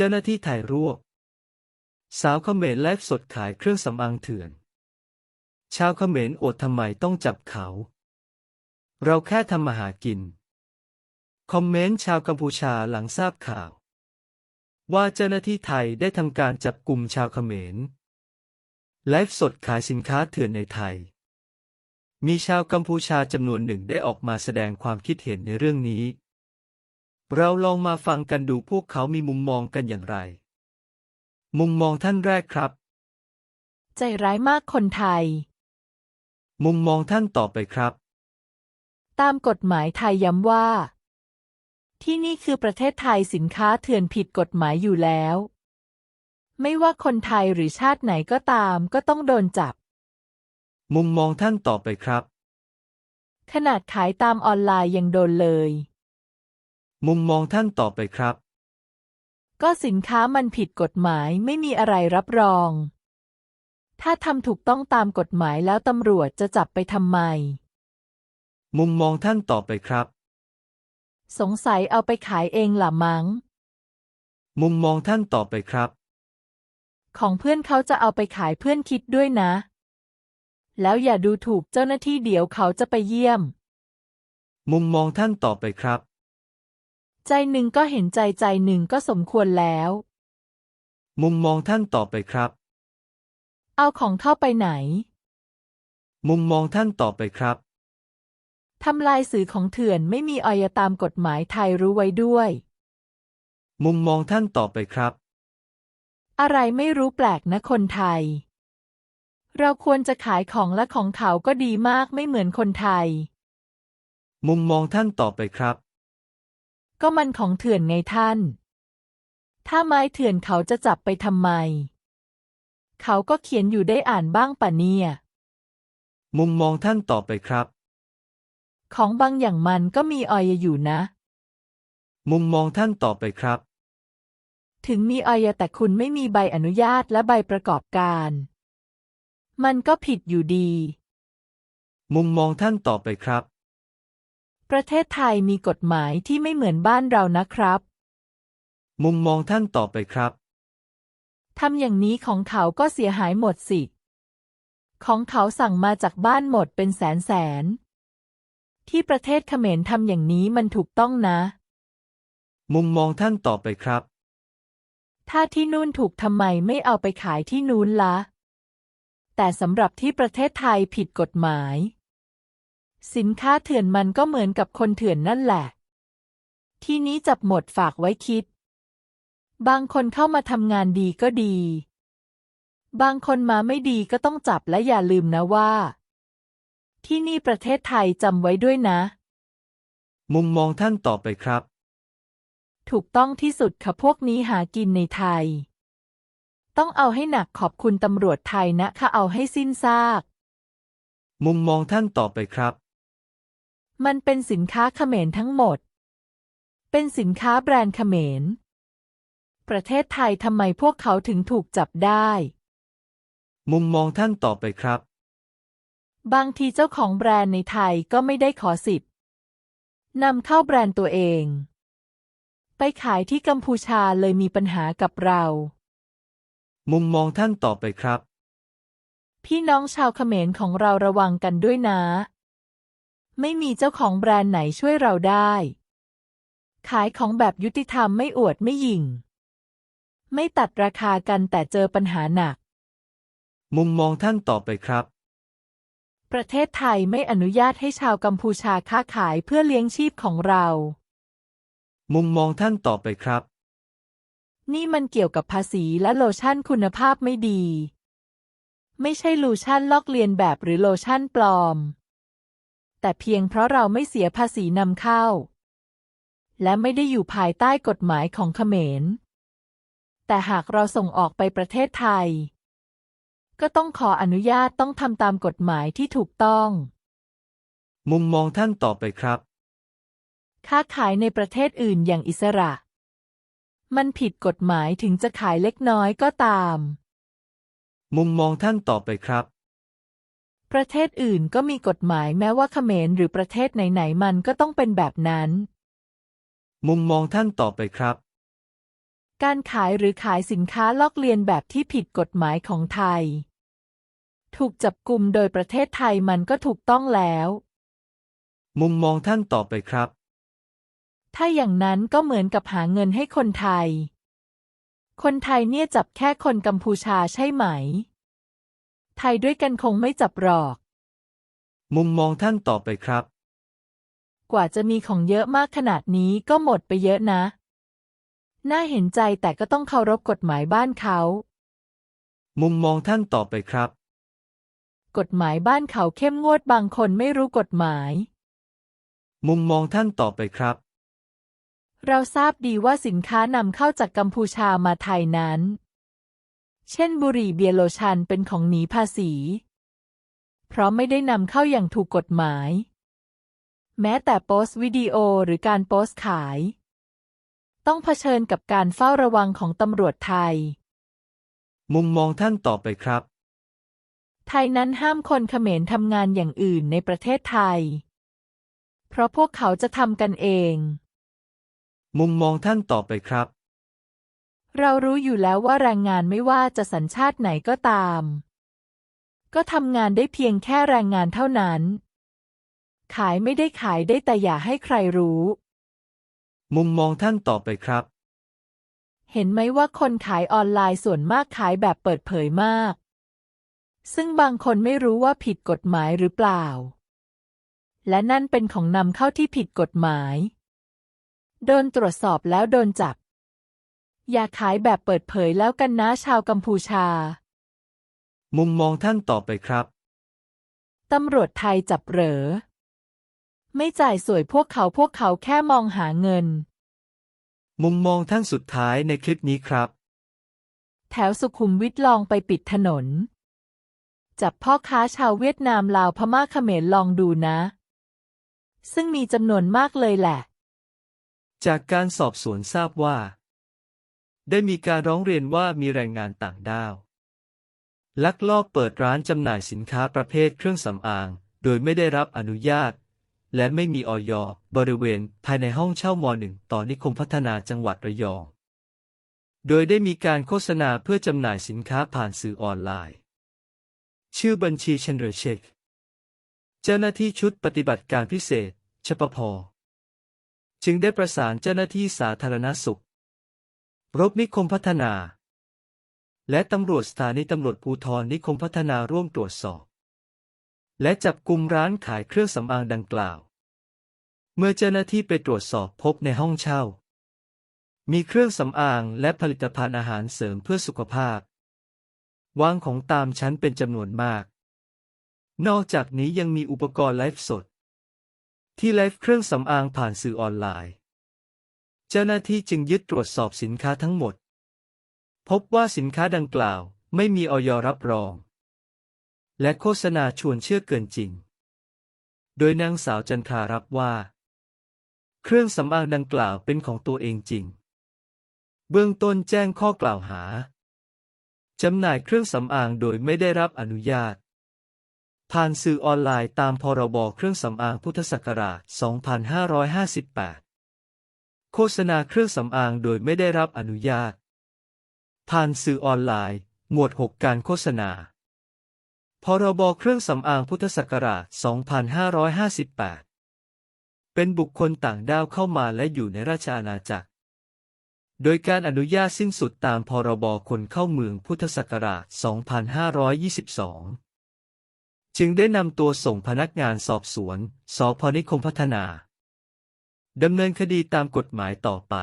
เจ้าหน้าที่ถ่ายรวบ สาวเขมรไลฟ์สดขายเครื่องสำอางเถื่อน ชาวเขมรอดทำไมต้องจับเขา เราแค่ทำมาหากิน คอมเมนต์ชาวกัมพูชาหลังทราบข่าว ว่าเจ้าหน้าที่ไทยได้ทำการจับกลุ่มชาวเขมรไลฟ์สดขายสินค้าเถื่อนในไทย มีชาวกัมพูชาจำนวนหนึ่งได้ออกมาแสดงความคิดเห็นในเรื่องนี้ เราลองมาฟังกันดูพวกเขามีมุมมองกันอย่างไร มุมมองท่านแรกครับ ใจร้ายมากคนไทย มุมมองท่านต่อไปครับ ตามกฎหมายไทยย้ำว่า ที่นี่คือประเทศไทยสินค้าเถื่อนผิดกฎหมายอยู่แล้ว ไม่ว่าคนไทยหรือชาติไหนก็ตามก็ต้องโดนจับ มุมมองท่านต่อไปครับ ขนาดขายตามออนไลน์ยังโดนเลย มุมมองท่านต่อไปครับ ก็สินค้ามันผิดกฎหมายไม่มีอะไรรับรอง ถ้าทำถูกต้องตามกฎหมายแล้วตำรวจจะจับไปทำไม มุมมองท่านต่อไปครับ สงสัยเอาไปขายเองล่ะมั้ง มุมมองท่านต่อไปครับ ของเพื่อนเขาจะเอาไปขายเพื่อนคิดด้วยนะ แล้วอย่าดูถูกเจ้าหน้าที่เดี๋ยวเขาจะไปเยี่ยม มุมมองท่านต่อไปครับ ใจหนึ่งก็เห็นใจใจหนึ่งก็สมควรแล้ว มุมมองท่านต่อไปครับ เอาของเข้าไปไหน มุมมองท่านต่อไปครับ ทำลายสื่อของเถื่อนไม่มีออยตามกฎหมายไทยรู้ไว้ด้วย มุมมองท่านต่อไปครับ อะไรไม่รู้แปลกนะคนไทย เราควรจะขายของและของเขาก็ดีมากไม่เหมือนคนไทย มุมมองท่านต่อไปครับ ก็มันของเถื่อนไงท่าน ถ้าไม้เถื่อนเขาจะจับไปทำไม เขาก็เขียนอยู่ได้อ่านบ้างปะเนี่ย มุมมองท่านต่อไปครับ ของบางอย่างมันก็มีออยอยู่นะ มุมมองท่านต่อไปครับ ถึงมีออยแต่คุณไม่มีใบอนุญาตและใบประกอบการ มันก็ผิดอยู่ดี มุมมองท่านต่อไปครับ ประเทศไทยมีกฎหมายที่ไม่เหมือนบ้านเรานะครับ มุมมองท่านต่อไปครับ ทำอย่างนี้ของเขาก็เสียหายหมดสิ ของเขาสั่งมาจากบ้านหมดเป็นแสนแสน ที่ประเทศเขมรทำอย่างนี้มันถูกต้องนะ มุมมองท่านต่อไปครับ ถ้าที่นู่นถูกทำไมไม่เอาไปขายที่นู้นละ แต่สำหรับที่ประเทศไทยผิดกฎหมาย สินค้าเถื่อนมันก็เหมือนกับคนเถื่อนนั่นแหละ ที่นี้จับหมดฝากไว้คิด บางคนเข้ามาทำงานดีก็ดี บางคนมาไม่ดีก็ต้องจับและอย่าลืมนะว่า ที่นี่ประเทศไทยจำไว้ด้วยนะ มุมมองท่านต่อไปครับ ถูกต้องที่สุดค่ะพวกนี้หากินในไทย ต้องเอาให้หนักขอบคุณตำรวจไทยนะคะเอาให้สิ้นซาก มุมมองท่านต่อไปครับ มันเป็นสินค้าเขมรทั้งหมด เป็นสินค้าแบรนด์เขมร ประเทศไทยทำไมพวกเขาถึงถูกจับได้ มุมมองท่านต่อไปครับ บางทีเจ้าของแบรนด์ในไทยก็ไม่ได้ขอสิทธิ์นำเข้าแบรนด์ตัวเอง ไปขายที่กัมพูชาเลยมีปัญหากับเรา มุมมองท่านต่อไปครับ พี่น้องชาวเขมรของเราระวังกันด้วยนะ ไม่มีเจ้าของแบรนด์ไหนช่วยเราได้ ขายของแบบยุติธรรมไม่อวดไม่หยิ่ง ไม่ตัดราคากันแต่เจอปัญหาหนัก มุมมองท่านต่อไปครับ ประเทศไทยไม่อนุญาตให้ชาวกัมพูชาค้าขายเพื่อเลี้ยงชีพของเรา มุมมองท่านต่อไปครับ นี่มันเกี่ยวกับภาษีและโลชั่นคุณภาพไม่ดี ไม่ใช่โลชั่นลอกเลียนแบบหรือโลชั่นปลอม แต่เพียงเพราะเราไม่เสียภาษีนำเข้า และไม่ได้อยู่ภายใต้กฎหมายของเขมร แต่หากเราส่งออกไปประเทศไทย ก็ต้องขออนุญาตต้องทำตามกฎหมายที่ถูกต้อง มุมมองท่านต่อไปครับ ค้าขายในประเทศอื่นอย่างอิสระ มันผิดกฎหมายถึงจะขายเล็กน้อยก็ตาม มุมมองท่านต่อไปครับ ประเทศอื่นก็มีกฎหมายแม้ว่าเขมรหรือประเทศไหนๆมันก็ต้องเป็นแบบนั้น มุมมองท่านต่อไปครับ การขายหรือขายสินค้าลอกเลียนแบบที่ผิดกฎหมายของไทย ถูกจับกลุ่มโดยประเทศไทยมันก็ถูกต้องแล้ว มุมมองท่านต่อไปครับ ถ้าอย่างนั้นก็เหมือนกับหาเงินให้คนไทย คนไทยเนี่ยจับแค่คนกัมพูชาใช่ไหม ไทยด้วยกันคงไม่จับหรอก มุมมองท่านต่อไปครับ กว่าจะมีของเยอะมากขนาดนี้ก็หมดไปเยอะนะ น่าเห็นใจแต่ก็ต้องเคารพกฎหมายบ้านเขา มุมมองท่านต่อไปครับ กฎหมายบ้านเขาเข้มงวดบางคนไม่รู้กฎหมาย มุมมองท่านต่อไปครับ เราทราบดีว่าสินค้านำเข้าจากกัมพูชามาไทยนั้น เช่นบุหรี่เบียร์โลชันเป็นของหนีภาษี เพราะไม่ได้นำเข้าอย่างถูกกฎหมาย แม้แต่โพสต์วิดีโอหรือการโพสต์ขาย ต้องเผชิญกับการเฝ้าระวังของตำรวจไทย มุมมองท่านต่อไปครับ ไทยนั้นห้ามคนเขมรทำงานอย่างอื่นในประเทศไทย เพราะพวกเขาจะทำกันเอง มุมมองท่านต่อไปครับ เรารู้อยู่แล้วว่าแรงงานไม่ว่าจะสัญชาติไหนก็ตาม ก็ทำงานได้เพียงแค่แรงงานเท่านั้น ขายไม่ได้ขายได้แต่อย่าให้ใครรู้ มุมมองท่านต่อไปครับ เห็นไหมว่าคนขายออนไลน์ส่วนมากขายแบบเปิดเผยมาก ซึ่งบางคนไม่รู้ว่าผิดกฎหมายหรือเปล่า และนั่นเป็นของนำเข้าที่ผิดกฎหมาย โดนตรวจสอบแล้วโดนจับ อย่าขายแบบเปิดเผยแล้วกันนะชาวกัมพูชา มุมมองท่านต่อไปครับ ตำรวจไทยจับเหรอ ไม่จ่ายสวยพวกเขาพวกเขาแค่มองหาเงิน มุมมองท่านสุดท้ายในคลิปนี้ครับ แถวสุขุมวิทลองไปปิดถนน จับพ่อค้าชาวเวียดนามลาวพม่าเขมรลองดูนะ ซึ่งมีจำนวนมากเลยแหละ จากการสอบสวนทราบว่า ได้มีการร้องเรียนว่ามีแรงงานต่างด้าว ลักลอบเปิดร้านจำหน่ายสินค้าประเภทเครื่องสำอาง โดยไม่ได้รับอนุญาต และไม่มีออยบริเวณภายในห้องเช่ามหนึ่งต่อนิคมพัฒนาจังหวัดระยอง โดยได้มีการโฆษณาเพื่อจำหน่ายสินค้าผ่านสื่อออนไลน์ ชื่อบัญชีเชนเดอร์เชคเจ้าหน้าที่ชุดปฏิบัติการพิเศษชปพจึงได้ประสานเจ้าหน้าที่สาธารณสุข รบนิคมพัฒนา และตำรวจสถานีตำรวจภูธรนิคมพัฒนาร่วมตรวจสอบ และจับกลุ่มร้านขายเครื่องสำอางดังกล่าว เมื่อเจ้าหน้าที่ไปตรวจสอบพบในห้องเช่า มีเครื่องสำอางและผลิตภัณฑ์อาหารเสริมเพื่อสุขภาพ วางของตามชั้นเป็นจำนวนมาก นอกจากนี้ยังมีอุปกรณ์ไลฟ์สด ที่ไลฟ์เครื่องสำอางผ่านสื่อออนไลน์ เจ้าหน้าที่จึงยึดตรวจสอบสินค้าทั้งหมด พบว่าสินค้าดังกล่าวไม่มีออยรับรอง และโฆษณาชวนเชื่อเกินจริง โดยนางสาวจันทรารับว่า เครื่องสำอางดังกล่าวเป็นของตัวเองจริง เบื้องต้นแจ้งข้อกล่าวหาจำหน่ายเครื่องสำอางโดยไม่ได้รับอนุญาต ผ่านสื่อออนไลน์ตามพรบเครื่องสำอางพุทธศักราช 2558 โฆษณาเครื่องสำอางโดยไม่ได้รับอนุญาต ผ่านสื่อออนไลน์ หมวด 6 การโฆษณา พรบเครื่องสำอางพุทธศักราช 2558 เป็นบุคคลต่างด้าวเข้ามาและอยู่ในราชอาณาจักร โดยการอนุญาตสิ้นสุดตามพรบคนเข้าเมืองพุทธศักราช 2522 จึงได้นำตัวส่งพนักงานสอบสวน สพนิคมพัฒนา ดำเนินคดีตามกฎหมายต่อไป